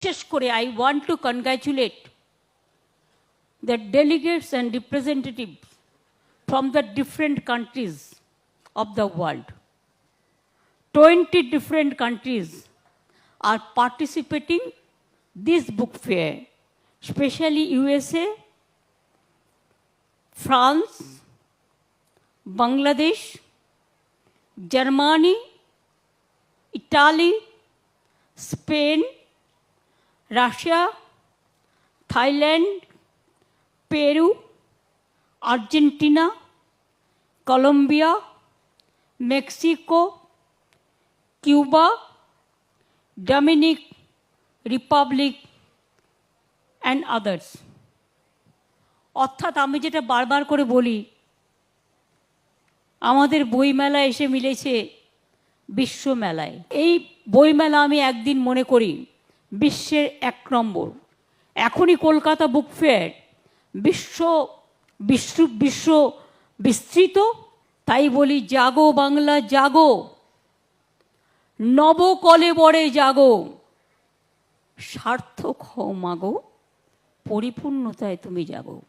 বিশেষ করে I want to congratulate the delegates and representatives from the different countries of the world. 20 different countries are participating this book fair, especially USA, France, Bangladesh, Germany, Italy, Spain, Russia, Thailand Peru Argentina Colombia Mexico Cuba Dominic Republic and others অর্থাৎ আমি যেটা বারবার করে বলি আমাদের বইমেলা এসে মিলেছে বিশ্বমেলায় এই বইমেলা আমি একদিন মনে করি বিশ্বের এক নম্বর। এখনই কলকাতা বুক ফেয়ার বিশ্ব বিশ্ব বিশ্ব বিস্তৃত, তাই বলি জাগো বাংলা, জাগো। নবকলে বড়ে জাগো। সার্থক হও মাগো পরিপূর্ণতায় তুমি জাগো।